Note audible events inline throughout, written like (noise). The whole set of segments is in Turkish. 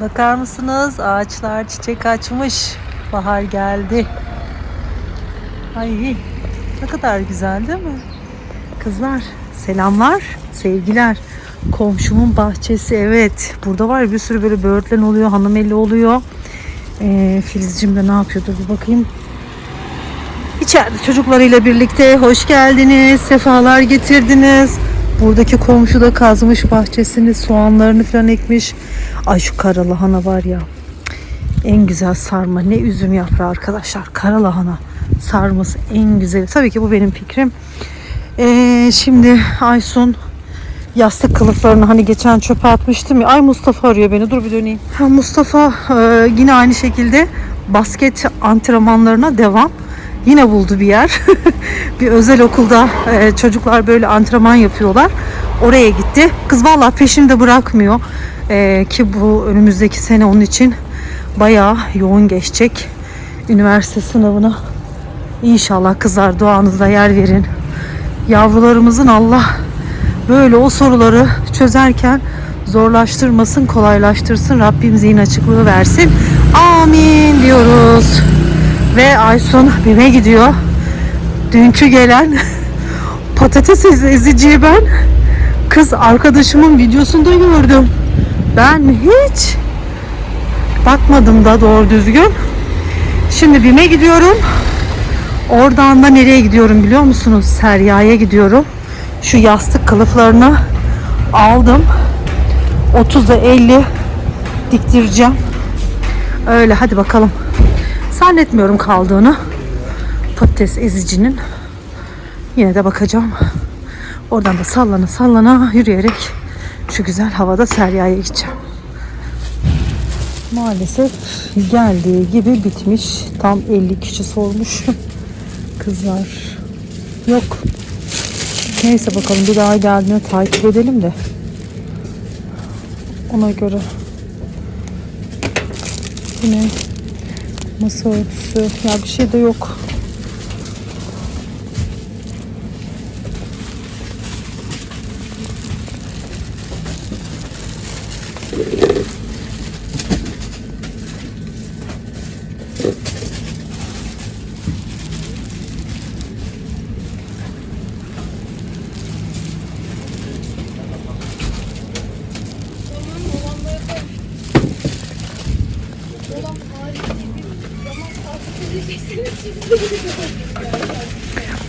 Bakar mısınız? Ağaçlar çiçek açmış. Bahar geldi. Ay ne kadar güzel değil mi? Kızlar selamlar, sevgiler. Komşumun bahçesi evet. Burada var bir sürü böyle böğürtlen oluyor, hanımeli oluyor. Ee, Filizcim de ne yapıyordu bir bakayım. İçeride çocuklarıyla birlikte hoş geldiniz, sefalar getirdiniz. Buradaki komşu da kazmış bahçesini, soğanlarını falan ekmiş. Ay şu kara lahana var ya. En güzel sarma. Ne üzüm yaprağı arkadaşlar. Kara lahana sarması en güzeli. Tabii ki bu benim fikrim. Ee, şimdi Aysun yastık kılıflarını hani geçen çöpe atmıştım ya. Ay Mustafa arıyor beni. Dur bir döneyim. Mustafa e, yine aynı şekilde basket antrenmanlarına devam. Yine buldu bir yer. (laughs) bir özel okulda e, çocuklar böyle antrenman yapıyorlar. Oraya gitti. Kız vallahi peşinde bırakmıyor. E, ki bu önümüzdeki sene onun için bayağı yoğun geçecek. Üniversite sınavına İnşallah kızlar duanızda yer verin. Yavrularımızın Allah böyle o soruları çözerken zorlaştırmasın, kolaylaştırsın. Rabbim zihin açıklığı versin. Amin diyoruz. Ve Aysun BİM'e gidiyor. Dünkü gelen (laughs) patates ez- eziciyi ben kız arkadaşımın videosunda gördüm. Ben hiç bakmadım da doğru düzgün. Şimdi BİM'e gidiyorum. Oradan da nereye gidiyorum biliyor musunuz? Serya'ya gidiyorum. Şu yastık kılıflarını aldım. 30'a 50 diktireceğim. Öyle hadi bakalım. Zannetmiyorum kaldığını. Patates ezicinin. Yine de bakacağım. Oradan da sallana sallana yürüyerek şu güzel havada Serya'ya gideceğim. Maalesef geldiği gibi bitmiş. Tam 50 kişi sormuş. (laughs) Kızlar. Yok. Neyse bakalım bir daha geldiğinde takip edelim de. Ona göre. Yine masa örtüsü. Ya bir şey de yok.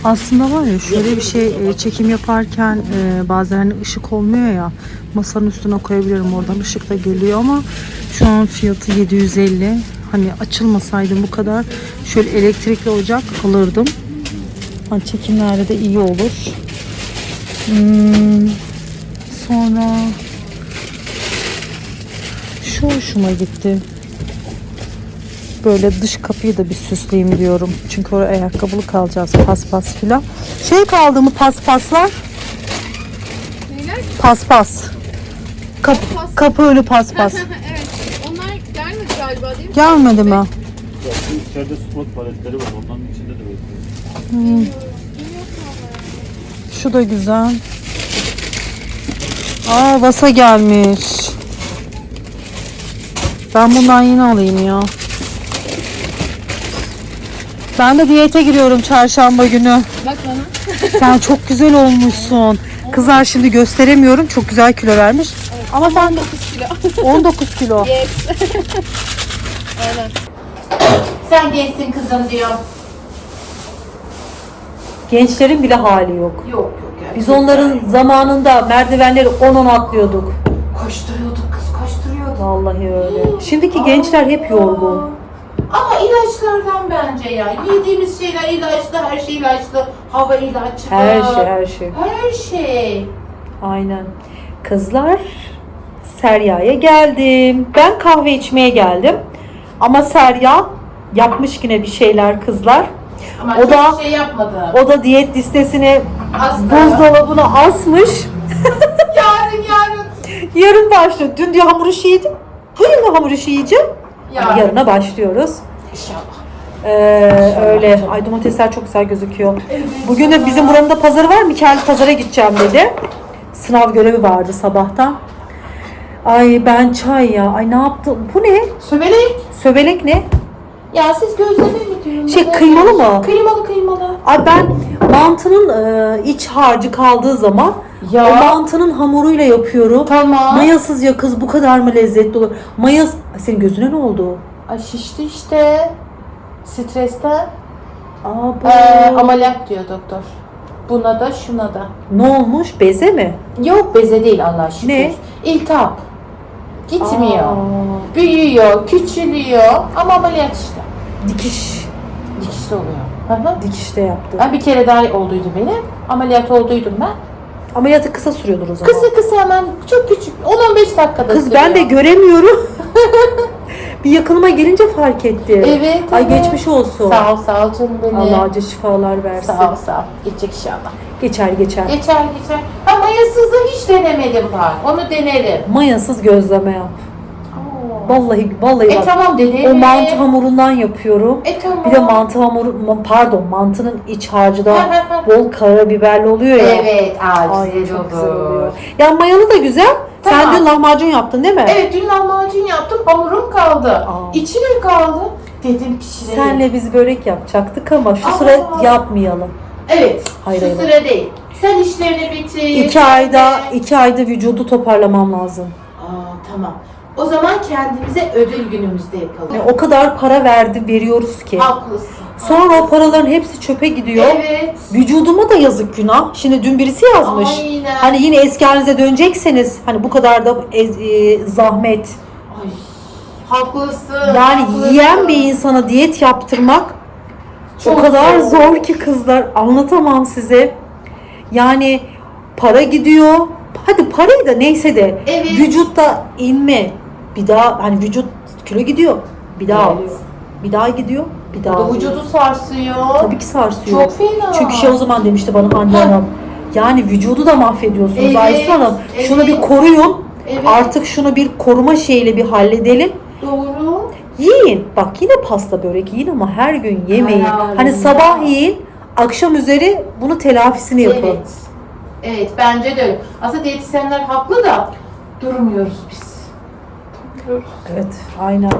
Aslında var ya şöyle bir şey e, çekim yaparken e, bazen hani ışık olmuyor ya masanın üstüne koyabilirim oradan ışık da geliyor ama şu an fiyatı 750 hani açılmasaydım bu kadar şöyle elektrikli ocak alırdım. Hani çekimlerde de iyi olur. Hmm, sonra şu hoşuma gitti böyle dış kapıyı da bir süsleyeyim diyorum. Çünkü oraya ayakkabılı kalacağız paspas filan. Şey kaldı mı paspaslar? Neyler? Paspas. Kapı, Paspas. kapı önü paspas. (laughs) evet. Onlar gelmedi galiba değil mi? Gelmedi mi? Ya içeride spot paletleri var. Onların içinde de böyle. Şu da güzel. Aa vasa gelmiş. Ben bundan yine alayım ya. Ben de diyete giriyorum çarşamba günü. Bak bana. (laughs) Sen çok güzel olmuşsun. Kızlar şimdi gösteremiyorum. Çok güzel kilo vermiş. Ama sen 9 kilo. (laughs) 19 kilo. yes. (laughs) Aynen. Sen gençsin kızım diyor. Gençlerin bile hali yok. Yok yok ya. Biz onların zamanında merdivenleri 10-10 atlıyorduk. koşturuyorduk kız koşturuyorduk. Vallahi öyle. Şimdiki gençler hep yorgun. Ama ilaçlardan bence ya. Yediğimiz şeyler ilaçlı, her şey ilaçlı. Hava ilaçlı. Her şey, her şey. Her şey. Aynen. Kızlar, Serya'ya geldim. Ben kahve içmeye geldim. Ama Serya yapmış yine bir şeyler kızlar. Ama O da- şey yapmadı. O da diyet listesine Asla. buzdolabına asmış. (laughs) Yarın yarın. Yarın başlıyor. Dün diyor hamur işi yedim. Bugün de hamur işi yiyeceğim. Yarın. Yarına başlıyoruz. İnşallah. Ee, öyle. Ay domatesler çok güzel gözüküyor. Bugün de bizim buranın da pazarı var. Mikael pazara gideceğim dedi. Sınav görevi vardı sabahtan. Ay ben çay ya. Ay ne yaptım? Bu ne? Söbelek. Söbelek ne? Ya siz gözleme mi diyorsunuz? Şey, kıymalı mı? Kıymalı kıymalı. Ay ben mantının e, iç harcı kaldığı zaman Ya. o mantının hamuruyla yapıyorum. Tamam. Mayasız ya kız bu kadar mı lezzetli olur? Mayas... Ay, senin gözüne ne oldu? Ay şişti işte. Stresten. Aa, bu... Ee, ameliyat diyor doktor. Buna da şuna da. Ne olmuş? Beze mi? Yok beze değil Allah şükür. Ne? İltihap. Gitmiyor. Aa, Büyüyor, küçülüyor ama ameliyat işte. dikiş. Dikişli oluyor. Hı hı. Dikişte yaptı. Ben bir kere daha olduydu benim. Ameliyat olduydum ben. Ameliyatı kısa sürüyordur o zaman. Kısa kısa hemen çok küçük 10-15 dakikada Kız ben de sürüyor. göremiyorum. (laughs) bir yakınıma gelince fark etti. Evet, Ay evet. geçmiş olsun. Sağ ol sağ ol canım benim. Allah acı şifalar versin. Sağ ol sağ ol. Geçecek inşallah. Geçer geçer. Geçer geçer. Ha mayasızı hiç denemedim daha. Onu denerim. Mayasız gözleme yap. Vallahi vallahi E bak. tamam denerim. O mantı hamurundan yapıyorum. E tamam. Bir de mantı hamuru, ma- pardon mantının iç harcı da bol karabiberli oluyor ya. Evet, aa, Ay güzel çok güzel olur. oluyor. Ya mayalı da güzel. Sen Tamam. dün lahmacun yaptın değil mi? Evet dün lahmacun yaptım hamurum kaldı. Aa. İçi mi kaldı? Dedim pişirelim. Senle biz börek yapacaktık ama şu Aa. sıra yapmayalım. Evet. Hayır, şu hayır. sıra değil. Sen işlerini bitir. İki ayda, iki ayda vücudu toparlamam lazım. Aa tamam. O zaman kendimize ödül günümüzde yapalım. Yani o kadar para verdi, veriyoruz ki. Haklısın. Sonra o paraların hepsi çöpe gidiyor. Evet. Vücuduma da yazık günah. Şimdi dün birisi yazmış. Aynen. Hani yine eski halinize dönecekseniz hani bu kadar da ez- e, zahmet. Ay, haklısın. Yani haklısın. yiyen bir insana diyet yaptırmak Çok o kadar zor. zor ki kızlar anlatamam size. Yani para gidiyor. Hadi parayı da neyse de Evet. vücutta inme. Bir daha hani vücut kilo gidiyor. Bir daha alıyor. Bir daha gidiyor. Bir daha O da alıyor. vücudu sarsıyor. Tabii ki sarsıyor. Çok fena. Çünkü şey o zaman demişti bana Hande. Hanım. Yani vücudu da mahvediyorsunuz Evet, Aysun Hanım. Şunu bir koruyun. Evet. Artık şunu bir koruma şeyiyle bir halledelim. Doğru. Yiyin. Bak yine pasta börek yiyin ama her gün yemeyin. Hayır, Hani sabah yiyin, akşam üzeri bunu telafisini yapın. Evet. Evet bence de öyle. Aslında diyetisyenler haklı da durmuyoruz biz. Durmuyoruz. Evet, aynen.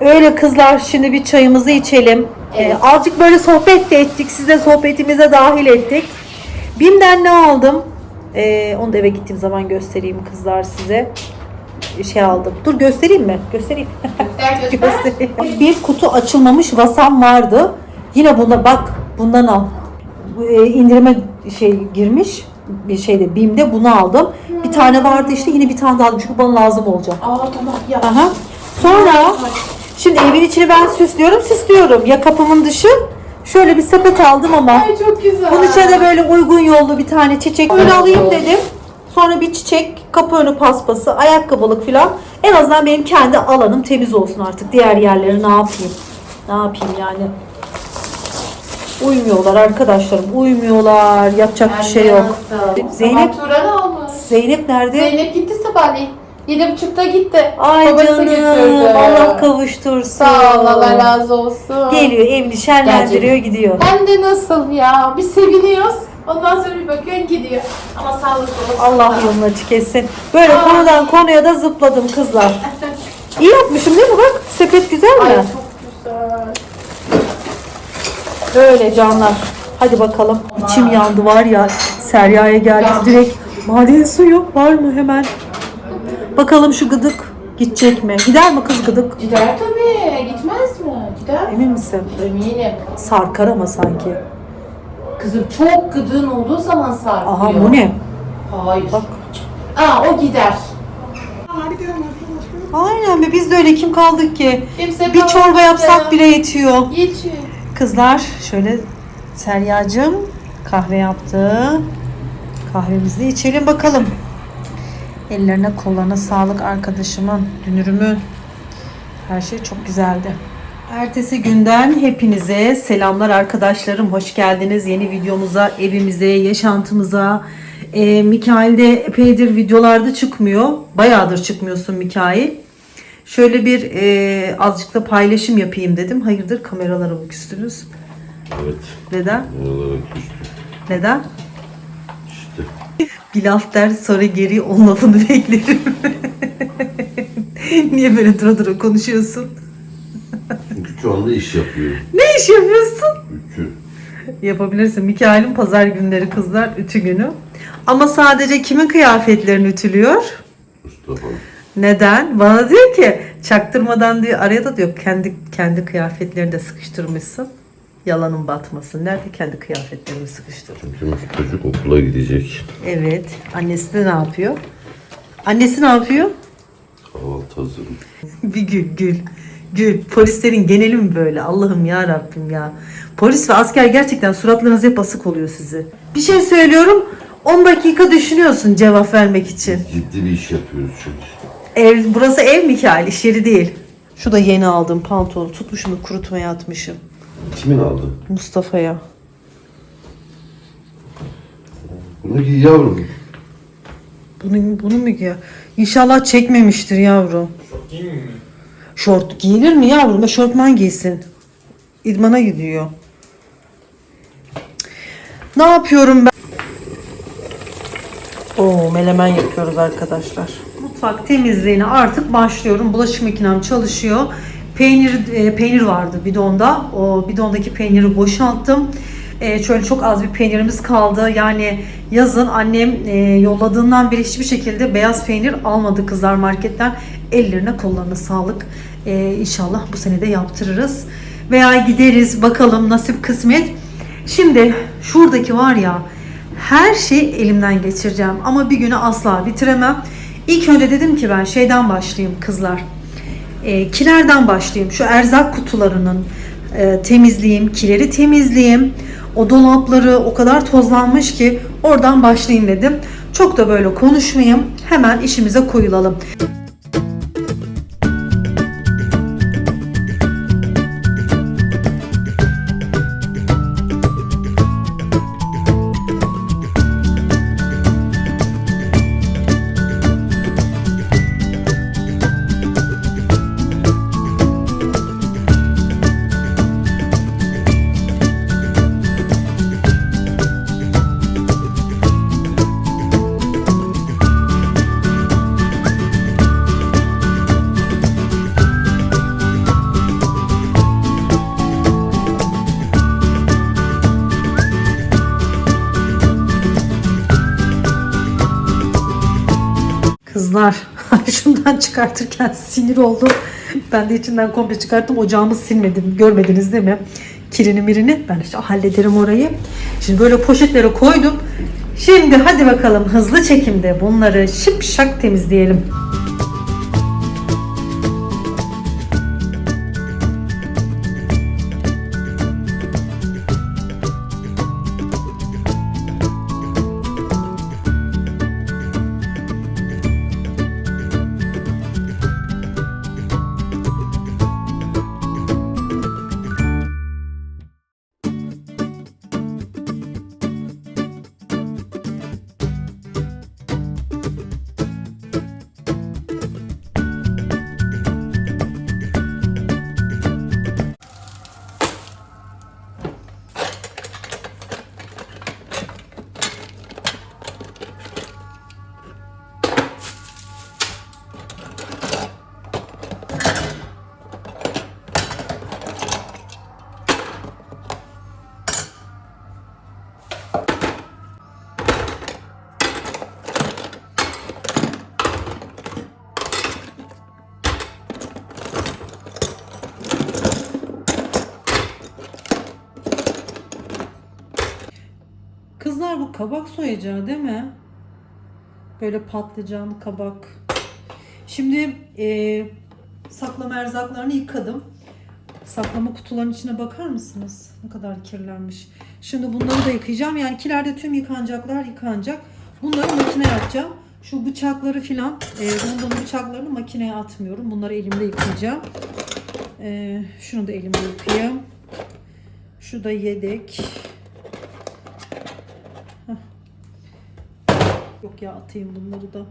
Öyle kızlar şimdi bir çayımızı içelim. Evet. Ee, azıcık böyle sohbet de ettik. Siz de sohbetimize dahil ettik. Bim'den ne aldım? Ee, onu da eve gittiğim zaman göstereyim kızlar size. Şey aldım. Dur göstereyim mi? Göstereyim. Göster göster. göstereyim. Bir kutu açılmamış vasam vardı. Yine buna bak bundan al. Bu, e, indirime şey girmiş bir şeyde BİM'de bunu aldım. Bir tane vardı işte yine bir tane daha aldım çünkü bana lazım olacak. Aa tamam ya. Aha. Sonra şimdi evin içini ben süslüyorum, süslüyorum. Ya kapımın dışı. Şöyle bir sepet aldım ama. Ay çok güzel. Bunun içine de böyle uygun yollu bir tane çiçek öyle alayım dedim. Sonra bir çiçek, kapı önü paspası, ayakkabılık falan. En azından benim kendi alanım temiz olsun artık. Diğer yerleri ne yapayım? Ne yapayım yani? Uymuyorlar arkadaşlarım, uymuyorlar. Yapacak bir şey yok. Zeynep, Zeynep. Turan almış. Zeynep nerede? Zeynep gitti sabahleyin. Yedi buçukta gitti. Ay Babası canım, götürdü. Allah kavuştursun. Sağ ol Allah razı olsun. Geliyor evini şenlendiriyor gidiyor. Hem de nasıl ya? Biz seviniyoruz. Ondan sonra bir bakıyorsun gidiyor. Ama sağlıklı olsun. Allah yolunu açık etsin. Böyle Ay. konudan konuya da zıpladım kızlar. (laughs) İyi yapmışım değil mi bak? Sepet güzel mi? Ay çok. Böyle canlar. Hadi bakalım. İçim yandı var ya. Serya'ya Yandı. direkt. Maden suyu var mı hemen? Bakalım şu gıdık gidecek mi? Gider mi kız gıdık? Gider tabii. Gitmez mi? Gider. Emin misin? Eminim. Sarkar ama sanki. Kızım çok gıdığın olduğu zaman sarkıyor. Aha bu ne? Hayır. Bak. Aa o gider. Aynen be biz de öyle kim kaldık ki? Kimse Bir kalmadı. çorba yapsak bile yetiyor. Yetiyor. Kızlar şöyle Serya'cığım kahve yaptı. Kahvemizi içelim bakalım. Ellerine kollarına sağlık arkadaşımın, dünürümün. Her şey çok güzeldi. Ertesi günden hepinize selamlar arkadaşlarım. Hoş geldiniz yeni videomuza, evimize, yaşantımıza. Ee, Mikail de epeydir videolarda çıkmıyor. Bayağıdır çıkmıyorsun Mikail. Şöyle bir e, azıcık da paylaşım yapayım dedim. Hayırdır kameralara mı küstünüz? Evet. Neden? Oralara küstüm. Neden? İşte. Bir laf der sonra geri on lafını (laughs) beklerim. Niye böyle dura dura konuşuyorsun? Çünkü şu anda iş yapıyor. Ne iş yapıyorsun? Ütü. Yapabilirsin. Mikail'in pazar günleri kızlar ütü günü. Ama sadece kimin kıyafetlerini ütülüyor? Mustafa. Neden? Bana diyor ki çaktırmadan diyor araya da diyor kendi kendi kıyafetlerini de sıkıştırmışsın. Yalanın batmasın. Nerede kendi kıyafetlerimi sıkıştır? Çünkü çocuk okula gidecek. Evet. Annesi de ne yapıyor? Annesi ne yapıyor? Kahvaltı hazır. (laughs) Bir gül gül. Gül. Polislerin geneli mi böyle? Allah'ım ya Rabbim ya. Polis ve asker gerçekten suratlarınız hep asık oluyor sizi. Bir şey söylüyorum. 10 dakika düşünüyorsun cevap vermek için. Ciddi bir iş yapıyoruz çünkü. Ev, burası ev Mikail, iş yeri değil. Şu da yeni aldığım pantolonu. Tutmuşum da kurutmaya atmışım. Kimin aldı? Mustafa'ya. Bunu giy yavrum. Bunu, bunu mu giyer? İnşallah çekmemiştir yavrum. Şort giyilir mi yavrum? Eşortman giysin. İdmana gidiyor. Ne yapıyorum ben? Oo, melemen yapıyoruz arkadaşlar. Mutfak temizliğine artık başlıyorum. Bulaşık makinem çalışıyor. Peynir e, peynir vardı bidonda. O bidondaki peyniri boşalttım. E, şöyle çok az bir peynirimiz kaldı. Yani yazın annem e, yolladığından beri hiçbir şekilde beyaz peynir almadı kızlar marketten. Ellerine kollarına sağlık. E, inşallah bu sene de yaptırırız. Veya gideriz bakalım nasip kısmet. Şimdi şuradaki var ya her şeyi elimden geçireceğim ama bir günü asla bitiremem. İlk önce dedim ki ben şeyden başlayayım kızlar. E, kilerden başlayayım. Şu erzak kutularının e, temizleyeyim, kileri temizleyeyim. O dolapları o kadar tozlanmış ki oradan başlayayım dedim. Çok da böyle konuşmayayım. Hemen işimize koyulalım. Kızlar çıkartırken sinir oldum. Ben de içinden komple çıkarttım. Ocağımı silmedim. Görmediniz değil mi? Kirini mirini. Ben işte hallederim orayı. Şimdi böyle poşetlere koydum. Şimdi hadi bakalım hızlı çekimde bunları şıpşak temizleyelim. Kabak soyacağı değil mi? Böyle patlıcan, kabak. Şimdi e, saklama erzaklarını yıkadım. Saklama kutularının içine bakar mısınız? Ne kadar kirlenmiş. Şimdi bunları da yıkayacağım. Yani kilerde tüm yıkanacaklar yıkanacak. Bunları makineye atacağım. Şu bıçakları filan, e, bulunduğum bıçaklarını makineye atmıyorum. Bunları elimde yıkayacağım. E, şunu da elimde yıkayayım. Şu da yedek. Yok ya atayım bunları da.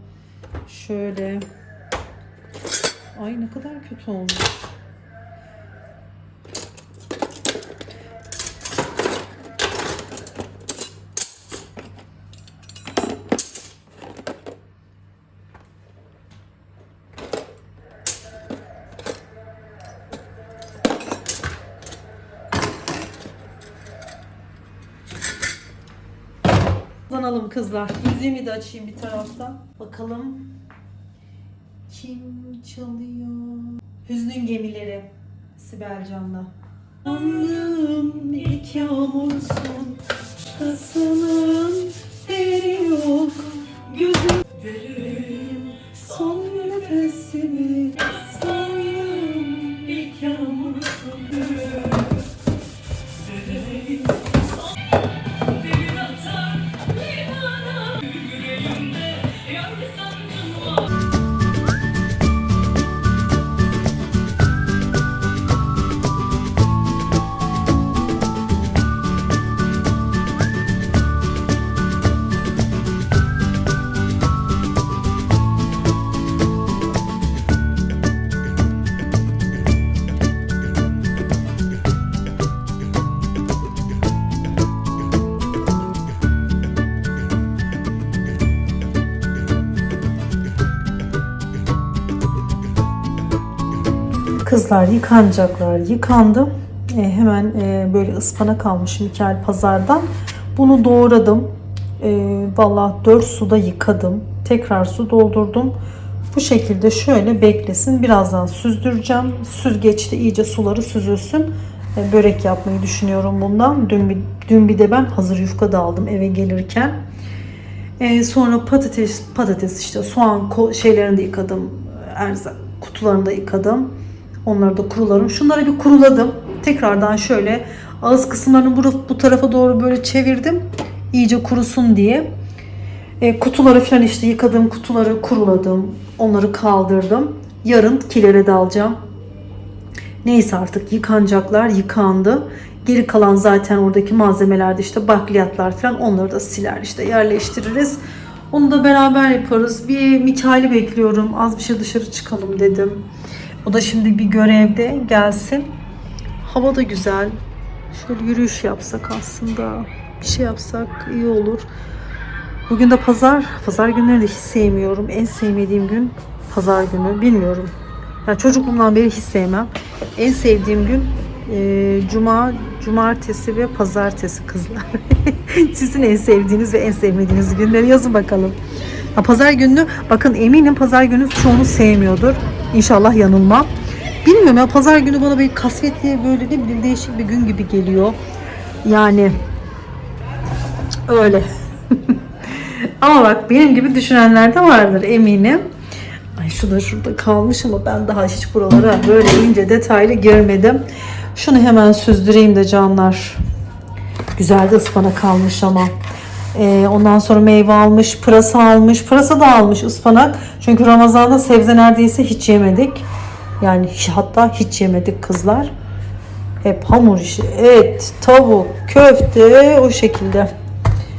Şöyle. Ay ne kadar kötü olmuş. Kızlar. Müziğimi de açayım bir taraftan. Bakalım kim çalıyor? Hüznün gemileri Sibel Can'la. Anlım ilk yağmursun Kasılın Kızlar yıkanacaklar. Yıkandı. E, hemen e, böyle ıspanak almışım Mikael pazardan. Bunu doğradım. E, Valla 4 suda yıkadım. Tekrar su doldurdum. Bu şekilde şöyle beklesin. Birazdan süzdüreceğim. Süzgeçte iyice suları süzülsün. E, börek yapmayı düşünüyorum bundan. Dün bir, dün bir de ben hazır yufka da aldım eve gelirken. E, sonra patates, patates işte soğan şeylerini de yıkadım. Erzak kutularını da yıkadım. Onları da kurularım. Şunları bir kuruladım. Tekrardan şöyle ağız kısımlarını bu, bu tarafa doğru böyle çevirdim. İyice kurusun diye. E, kutuları falan işte yıkadığım kutuları kuruladım. Onları kaldırdım. Yarın kilere de alacağım. Neyse artık yıkanacaklar. Yıkandı. Geri kalan zaten oradaki malzemelerde işte bakliyatlar falan onları da siler işte yerleştiririz. Onu da beraber yaparız. Bir Mikail'i bekliyorum. Az bir şey dışarı çıkalım dedim. O da şimdi bir görevde gelsin. Hava da güzel. Şöyle yürüyüş yapsak aslında. Bir şey yapsak iyi olur. Bugün de pazar. Pazar günleri de hiç sevmiyorum. En sevmediğim gün pazar günü. Bilmiyorum. Yani çocukluğumdan beri hiç sevmem. En sevdiğim gün e, cuma, cumartesi ve pazartesi kızlar. (laughs) Sizin en sevdiğiniz ve en sevmediğiniz günleri yazın bakalım. Ha, pazar günü bakın eminim pazar günü çoğunu sevmiyordur. İnşallah yanılmam. Bilmiyorum ya pazar günü bana bir kasvetli böyle ne bileyim değişik bir gün gibi geliyor. Yani öyle. (laughs) ama bak benim gibi düşünenler de vardır eminim. Ay şu da şurada kalmış ama ben daha hiç buralara böyle ince detaylı girmedim. Şunu hemen süzdüreyim de canlar. Güzel de ıspanak kalmış ama. Ee, ondan sonra meyve almış, pırasa almış. Pırasa da almış ıspanak. Çünkü Ramazan'da sebze neredeyse hiç yemedik. Yani hatta hiç yemedik kızlar. Hep hamur işi, et, tavuk, köfte o şekilde.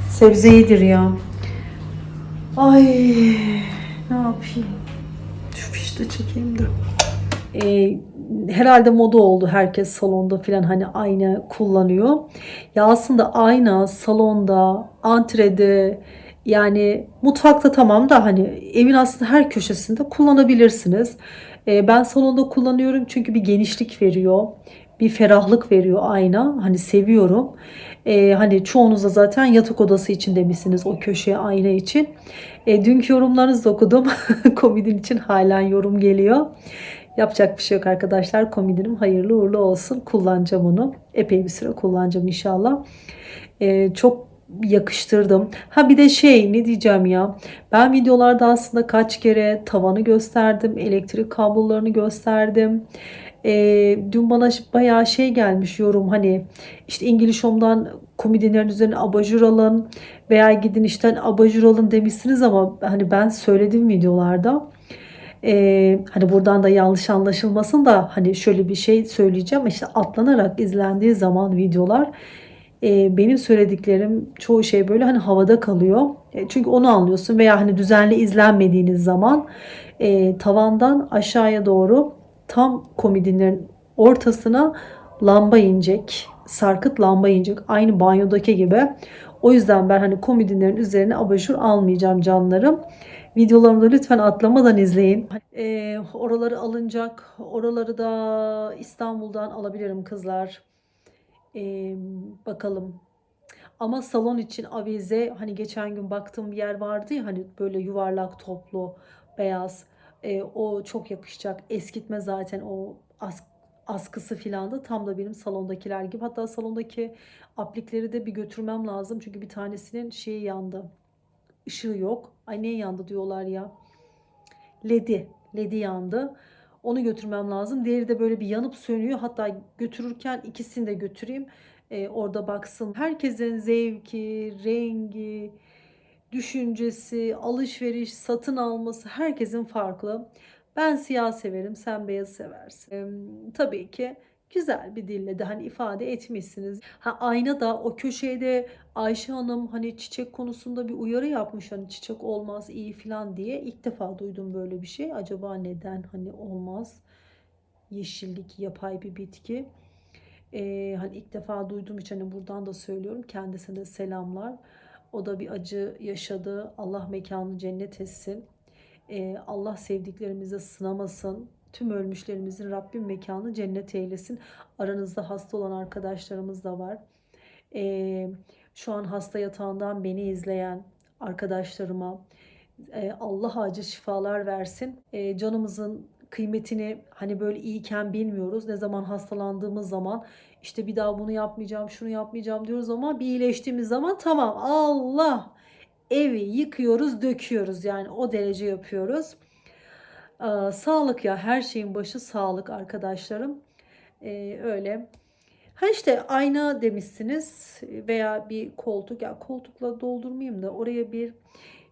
Sebze iyidir ya. Ay ne yapayım? Şu fişte çekeyim de. Ee, herhalde moda oldu herkes salonda filan hani ayna kullanıyor. Ya aslında ayna salonda, antrede yani mutfakta tamam da hani evin aslında her köşesinde kullanabilirsiniz. Ee, ben salonda kullanıyorum çünkü bir genişlik veriyor. Bir ferahlık veriyor ayna. Hani seviyorum. Ee, hani çoğunuz da zaten yatak odası için demişsiniz o köşeye ayna için. Ee, dünkü yorumlarınızı okudum. (laughs) Komedin için halen yorum geliyor. Yapacak bir şey yok arkadaşlar. Komedinim hayırlı uğurlu olsun. Kullanacağım onu. Epey bir süre kullanacağım inşallah. Ee, çok yakıştırdım. Ha bir de şey ne diyeceğim ya. Ben videolarda aslında kaç kere tavanı gösterdim. Elektrik kablolarını gösterdim. Ee, dün bana bayağı şey gelmiş yorum hani işte İngiliz Home'dan komedilerin üzerine abajur alın veya gidin işten abajur alın demişsiniz ama hani ben söyledim videolarda. Ee, hani buradan da yanlış anlaşılmasın da hani şöyle bir şey söyleyeceğim işte atlanarak izlendiği zaman videolar e, benim söylediklerim çoğu şey böyle hani havada kalıyor. E, çünkü onu anlıyorsun veya hani düzenli izlenmediğiniz zaman e, tavandan aşağıya doğru tam komodinlerin ortasına lamba inecek. Sarkıt lamba inecek. Aynı banyodaki gibi. O yüzden ben hani komodinlerin üzerine abajur almayacağım canlarım. Videolarımı da lütfen atlamadan izleyin. E, oraları alınacak. Oraları da İstanbul'dan alabilirim kızlar. E, bakalım. Ama salon için avize hani geçen gün baktığım bir yer vardı ya hani böyle yuvarlak toplu beyaz E, o çok yakışacak. Eskitme zaten o as, askısı filan da tam da benim salondakiler gibi. Hatta salondaki aplikleri de bir götürmem lazım. Çünkü bir tanesinin şeyi yandı. Işığı yok. Ay niye yandı diyorlar ya. Ledi. Ledi yandı. Onu götürmem lazım. Diğeri de böyle bir yanıp sönüyor. Hatta götürürken ikisini de götüreyim. Ee, orada baksın. Herkesin zevki, rengi, düşüncesi, alışveriş, satın alması herkesin farklı. Ben siyah severim, sen beyaz seversin. Ee, tabii ki güzel bir dille de hani ifade etmişsiniz. Ha ayna da o köşeye de Ayşe Hanım hani çiçek konusunda bir uyarı yapmış hani çiçek olmaz iyi falan diye ilk defa duydum böyle bir şey. Acaba neden hani olmaz? Yeşillik yapay bir bitki. Ee, hani ilk defa duyduğum için hani buradan da söylüyorum kendisine de selamlar. O da bir acı yaşadı. Allah mekanı cennet etsin. Ee, Allah sevdiklerimizi sınamasın. Tüm ölmüşlerimizin Rabbim mekanı cennet eylesin. Aranızda hasta olan arkadaşlarımız da var. Ee, şu an hasta yatağından beni izleyen arkadaşlarıma e, Allah acil şifalar versin. E, canımızın kıymetini hani böyle iyiken bilmiyoruz. Ne zaman hastalandığımız zaman işte bir daha bunu yapmayacağım, şunu yapmayacağım diyoruz ama bir iyileştiğimiz zaman tamam Allah evi yıkıyoruz, döküyoruz. Yani o derece yapıyoruz. Ee, sağlık ya her şeyin başı sağlık arkadaşlarım. Ee, öyle. Ha işte ayna demişsiniz veya bir koltuk. Ya koltukla doldurmayayım da oraya bir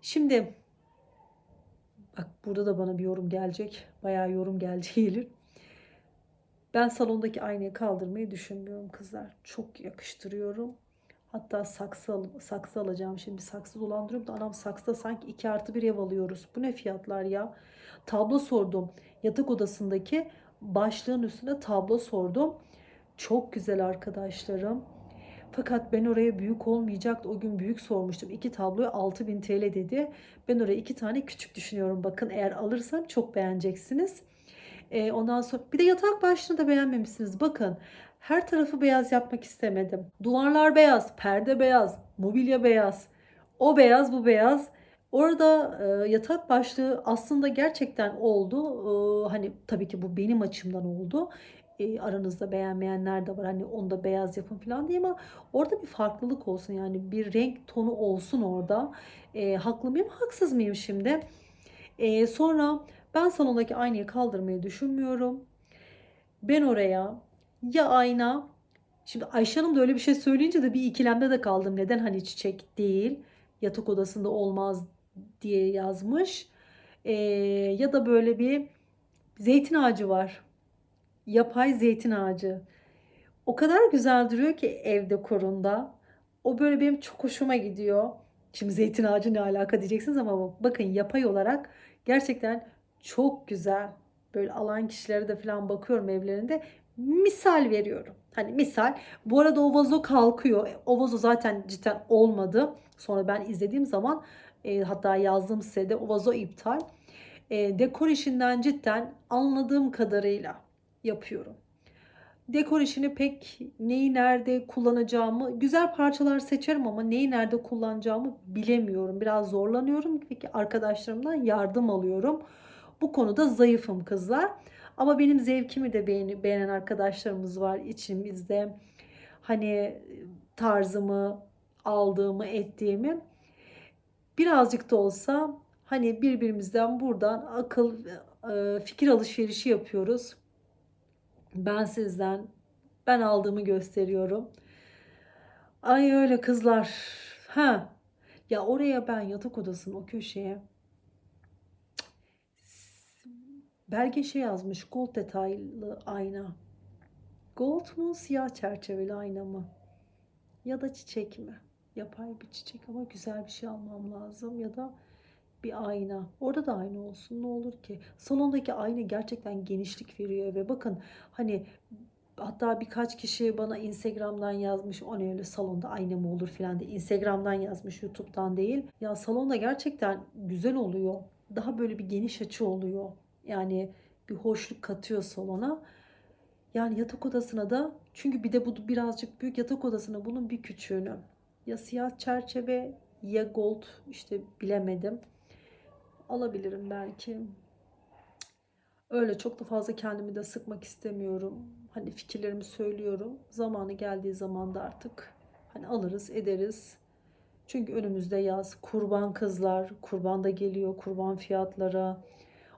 şimdi bak burada da bana bir yorum gelecek. Bayağı yorum gelecek (laughs) gelir. Ben salondaki aynayı kaldırmayı düşünmüyorum kızlar. Çok yakıştırıyorum. Hatta saksı, al- saksı alacağım şimdi. Saksı dolandırıyorum da anam saksıda sanki 2 artı bir ev alıyoruz. Bu ne fiyatlar ya? Tablo sordum. Yatak odasındaki başlığın üstüne tablo sordum. Çok güzel arkadaşlarım. Fakat ben oraya büyük olmayacaktı. O gün büyük sormuştum. İki tabloya 6000 TL dedi. Ben oraya iki tane küçük düşünüyorum. Bakın eğer alırsam çok beğeneceksiniz. Ee, ondan sonra bir de yatak başlığını da beğenmemişsiniz. Bakın her tarafı beyaz yapmak istemedim. Duvarlar beyaz, perde beyaz, mobilya beyaz. O beyaz, bu beyaz. Orada e, yatak başlığı aslında gerçekten oldu. E, hani tabii ki bu benim açımdan oldu. E, aranızda beğenmeyenler de var. Hani onu da beyaz yapın falan diye ama orada bir farklılık olsun. Yani bir renk tonu olsun orada. E, haklı mıyım, haksız mıyım şimdi? E, sonra ben salondaki aynayı kaldırmayı düşünmüyorum. Ben oraya ya ayna Şimdi Ayşe Hanım da öyle bir şey söyleyince de bir ikilemde de kaldım. Neden hani çiçek değil yatak odasında olmaz diye yazmış. Ee, ya da böyle bir zeytin ağacı var. Yapay zeytin ağacı. O kadar güzel duruyor ki ev dekorunda. O böyle benim çok hoşuma gidiyor. Şimdi zeytin ağacı ne alaka diyeceksiniz ama bakın yapay olarak gerçekten çok güzel. Böyle alan kişilere de falan bakıyorum evlerinde. Misal veriyorum. Hani misal. Bu arada o vazo kalkıyor. O vazo zaten cidden olmadı. Sonra ben izlediğim zaman e, hatta yazdığım sitede o vazo iptal. E, dekor işinden cidden anladığım kadarıyla yapıyorum. Dekor işini pek neyi nerede kullanacağımı güzel parçalar seçerim ama neyi nerede kullanacağımı bilemiyorum. Biraz zorlanıyorum. Peki arkadaşlarımdan yardım alıyorum. Bu konuda zayıfım kızlar. Ama benim zevkimi de beğeni, beğenen arkadaşlarımız var içimizde. Hani tarzımı, aldığımı, ettiğimi birazcık da olsa hani birbirimizden buradan akıl, e, fikir alışverişi yapıyoruz. Ben sizden ben aldığımı gösteriyorum. Ay öyle kızlar. Ha. Ya oraya ben yatak odasının o köşeye Belge şey yazmış. Gold detaylı ayna. Gold mu siyah çerçeveli ayna mı? Ya da çiçek mi? Yapay bir çiçek ama güzel bir şey almam lazım. Ya da bir ayna. Orada da ayna olsun ne olur ki? Salondaki ayna gerçekten genişlik veriyor ve bakın hani hatta birkaç kişi bana Instagram'dan yazmış o ne öyle salonda ayna mı olur filan diye Instagram'dan yazmış YouTube'dan değil. Ya salonda gerçekten güzel oluyor. Daha böyle bir geniş açı oluyor. Yani bir hoşluk katıyor salona. Yani yatak odasına da çünkü bir de bu birazcık büyük yatak odasına bunun bir küçüğünü Ya siyah çerçeve ya gold işte bilemedim. Alabilirim belki. Öyle çok da fazla kendimi de sıkmak istemiyorum. Hani fikirlerimi söylüyorum. Zamanı geldiği zaman da artık hani alırız ederiz. Çünkü önümüzde yaz. Kurban kızlar. Kurban da geliyor. Kurban fiyatları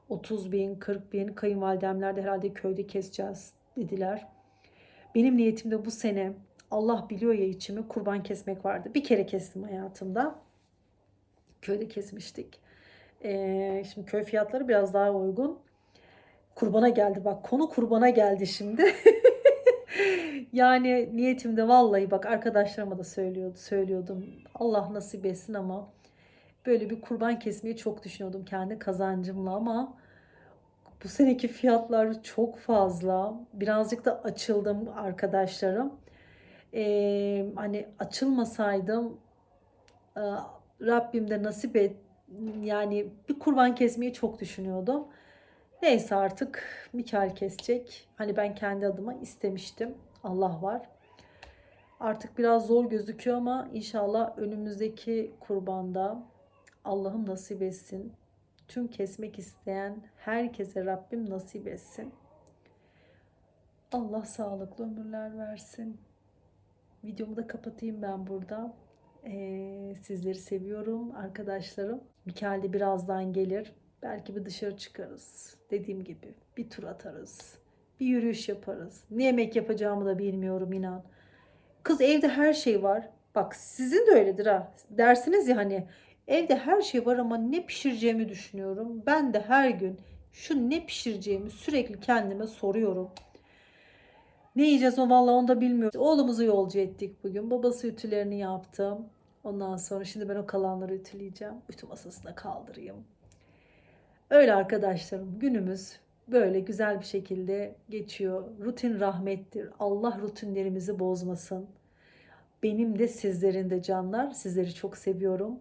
30 bin, 40 bin. Kayınvalidemler de herhalde köyde keseceğiz dediler. Benim niyetimde bu sene Allah biliyor ya içimi kurban kesmek vardı. Bir kere kestim hayatımda. Köyde kesmiştik. Ee, şimdi köy fiyatları biraz daha uygun. Kurbana geldi bak konu kurbana geldi şimdi. (laughs) yani niyetimde vallahi bak arkadaşlarıma da söylüyordu, söylüyordum. Allah nasip etsin ama böyle bir kurban kesmeyi çok düşünüyordum kendi kazancımla ama bu seneki fiyatlar çok fazla. Birazcık da açıldım arkadaşlarım. Ee, hani açılmasaydım e, Rabbim de nasip et yani bir kurban kesmeyi çok düşünüyordum. Neyse artık Mikael kesecek. Hani ben kendi adıma istemiştim. Allah var. Artık biraz zor gözüküyor ama inşallah önümüzdeki kurbanda Allah'ım nasip etsin. Tüm kesmek isteyen herkese Rabbim nasip etsin. Allah sağlıklı ömürler versin. Videomu da kapatayım ben burada. Ee, sizleri seviyorum arkadaşlarım. Mikael de birazdan gelir. Belki bir dışarı çıkarız. Dediğim gibi bir tur atarız. Bir yürüyüş yaparız. Ne yemek yapacağımı da bilmiyorum inan. Kız evde her şey var. Bak sizin de öyledir ha. Dersiniz ya hani evde her şey var ama ne pişireceğimi düşünüyorum. Ben de her gün şu ne pişireceğimi sürekli kendime soruyorum. Ne yiyeceğiz o vallahi onu da bilmiyorum. Oğlumuzu yolcu ettik bugün. Babası ütülerini yaptı. Ondan sonra şimdi ben o kalanları ütüleyeceğim. Ütü masasına kaldırayım. Öyle arkadaşlarım günümüz böyle güzel bir şekilde geçiyor. Rutin rahmettir. Allah rutinlerimizi bozmasın. Benim de sizlerin de canlar. Sizleri çok seviyorum.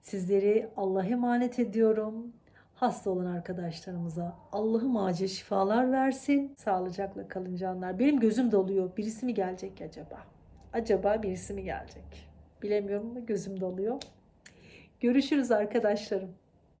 Sizleri Allah'a emanet ediyorum. Hasta olan arkadaşlarımıza Allah'ım acil şifalar versin. Sağlıcakla kalın canlar. Benim gözüm doluyor. Birisi mi gelecek acaba? Acaba birisi mi gelecek? Bilemiyorum ama gözüm doluyor. Görüşürüz arkadaşlarım.